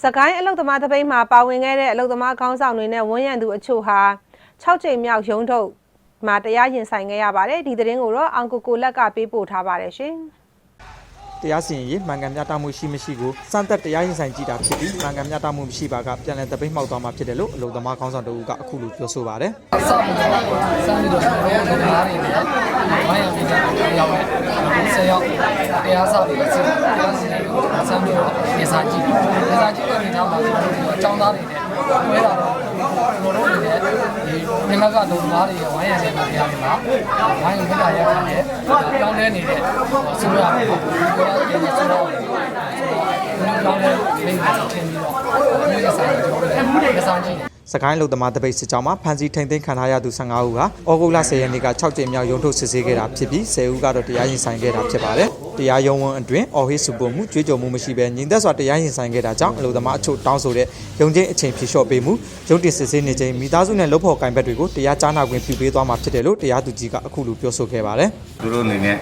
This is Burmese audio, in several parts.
စကိုင်းအလုတ်သမားတပိတ်မှာပါဝင်ခဲ့တဲ့အလုတ်သမားခေါင်းဆောင်တွေနဲ့ဝန်ရံသူအချို့ဟာ6ချိန်မြောက်ရုံးထုတ်မှာတရားရင်ဆိုင်ခဲ့ရပါတယ်ဒီသတင်းကိုတော့အောင်ကိုကိုလက်ကပေးပို့ထားပါတယ်ရှင်တရားစီရင်ရေးမှန်ကန်မျှတမှုရှိမရှိကိုစမ်းသက်တရားရင်ဆိုင်ကြည့်တာဖြစ်ပြီးမှန်ကန်မျှတမှုမရှိပါကပြန်လည်တပိတ်မှောက်သွားမှာဖြစ်တယ်လို့အလုံသမားခေါင်းဆောင်တဦးကအခုလိုပြောဆိုပါတယ်အစပြီးတော့စမ်းပြီးတော့ဘယ်လိုလဲတွေနဲ့မိုင်းရပြီးတော့ရောက်မယ်ဆယ်ရောက်တရားစားပြီးတော့ဆယ်တရားစီရင်ကိုစမ်းပြီးတော့နေစာကြည့်နေစာ ကြည့်တဲ့အနေနဲ့မှာကျွန်တော်တို့အကြောင်းသားတွေနဲ့ဝဲလာတော့ကျွန်တော်တို့အနေနဲ့ဒီမြန်မာကလုံသားတွေဝိုင်းရတဲ့တရားတွေမှာဝိုင်းရမြတ်ရခံတဲ့ကြောင်းလဲနေတဲ့ဆိုရအောင်ဒီကကျနေဆိုတော့ဒီကြောင်းလဲနေနေထင်ပြီးတော့ဒီကစားကြည့်နေစာကြည့် စကိုင်းလုံသမားတပိတ်စစ်ကြောင်းမှာဖမ်းဆီးထိန်သိမ်းခံထားရသူ15ဦးဟာဩဂုတ်လ10ရက်နေ့က6ကြိမ်မြောက်ရုံးထုတ်စစ်ဆေးခဲ့တာဖြစ်ပြီး10ဦးကတော့တရားရင်ဆိုင်ခဲ့တာဖြစ်ပါတယ်တရားရုံးဝန်အတွင်းအော်ဟစ်စုပုံမှုကြွေးကြော်မှုမရှိဘဲညီသက်စွာတရားရင်ဆိုင်ခဲ့တာကြောင့်အလုံသမားအချို့တောင်းဆိုတဲ့ရုံးချင်းအချိန်ဖြေလျှော့ပေးမှုရုံးတင်စစ်ဆေးနေခြင်းမိသားစုနဲ့လုပ်ဖော်ကိုင်ဘက်တွေကိုတရားကြားနာခွင့်ပြုပေးသွားမှာဖြစ်တယ်လို့တရားသူကြီးကအခုလိုပြောဆိုခဲ့ပါတယ်သူတို့အနေနဲ့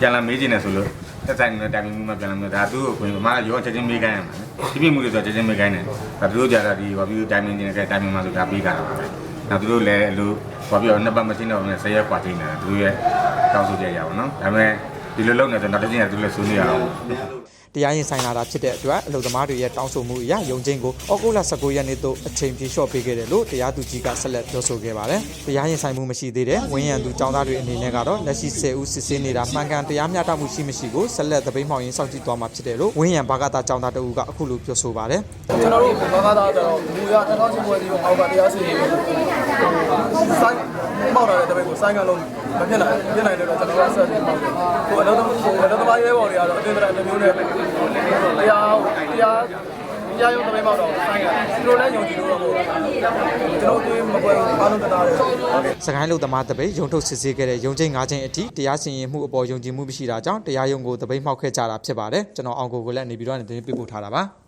ပြန်လာမေးချင်တယ်ဆိုလို့ တက်ဆိုင်နေတဲ့တိုင်ပင်မှုမှပြန်လာမေးဒါသူ့ကိုကိုယ်ကမှရောချက်ချင်းမေးခိုင်းရမှာလေပြပြမှုတွေဆိုချက်ချင်းမေးခိုင်းတယ်ဒါသူတို့ကြတာဒီဘာပြီးတိုင်ပင်နေတဲ့တိုင်ပင်မှာဆိုဒါပေးကြတာပါပဲနောက်သူတို့လည်းအလိုဘာပြီးတော့နှစ်ပတ်မချင်းတော့နဲ့ဆယ်ရက်กว่าချင်းနေတာသူတို့ရဲ့တောင်းဆိုကြရအောင်နော်ဒါပေမဲ့ဒီလိုလုပ်နေဆိုတော့နောက်တစ်ချိန်ကသူတို့လည်းဆွေးနွေးရအောင် တရားရင်ဆိုင်လာတာဖြစ်တဲ့အတွက်အလုပ်သမားတွေရဲ့တောင်းဆိုမှုအရယုံချင်းကိုဩဂုတ်လ19ရက်နေ့သို့အချိန်ပြေလျှော့ပေးခဲ့တယ်လို့တရားသူကြီးကဆက်လက်ပြောဆိုခဲ့ပါတယ်။တရားရင်ဆိုင်မှုမရှိသေးတဲ့ဝင်းရံသူចောင်းသားတွေအနေနဲ့ကတော့လက်ရှိ10ဦးစစ်ဆေးနေတာမှန်ကန်တရားမျှတမှုရှိမရှိကိုဆက်လက်သပိတ်မှောက်ရင်းစောင့်ကြည့်သွားမှာဖြစ်တယ်လို့ဝင်းရံဘာကတာចောင်းသားတဦးကအခုလိုပြောဆိုပါတယ်ကျွန်တော်တို့ဘာသာသားတော့မူရတကောင်းချင်းပွဲဒီအောက်ကတရားစီရင်ကိုစိုင်း ပေါက်လာတဲ့တပည့်ကိုစိုင်းကလုံးမဖြစ်နိုင်ဖြစ်နိုင်တယ်တော့ကျွန်တော်ကဆက်ပြီးပေါက်တယ်ဟိုအလုံးဟိုအလုံးသမားရဲဘော်တွေကတော့အတင်းတရတစ်မျိုးနဲ့တရားတရားတရားရုံးတပည့်ပေါက်တော့စိုင်းကသူတို့လည်းယုံကြည်လို့တော့ကျွန်တော်တို့မပွဲဘာလို့တသားလဲ။စကိုင်းလုံသမားတပိတ်ရုံထုတ်စစ်ဆေးခဲ့တဲ့ရုံချင်း၅ချင်းအထိတရားစီရင်မှုအပေါ်ယုံကြည်မှုမရှိတာကြောင့်တရားရုံးကိုတပိတ်မှောက်ခဲ့ကြတာဖြစ်ပါတယ်။ကျွန်တော်အောင်ကိုကိုလည်းနေပြီးတော့နေသတင်းပေးပို့ထားတာပါ။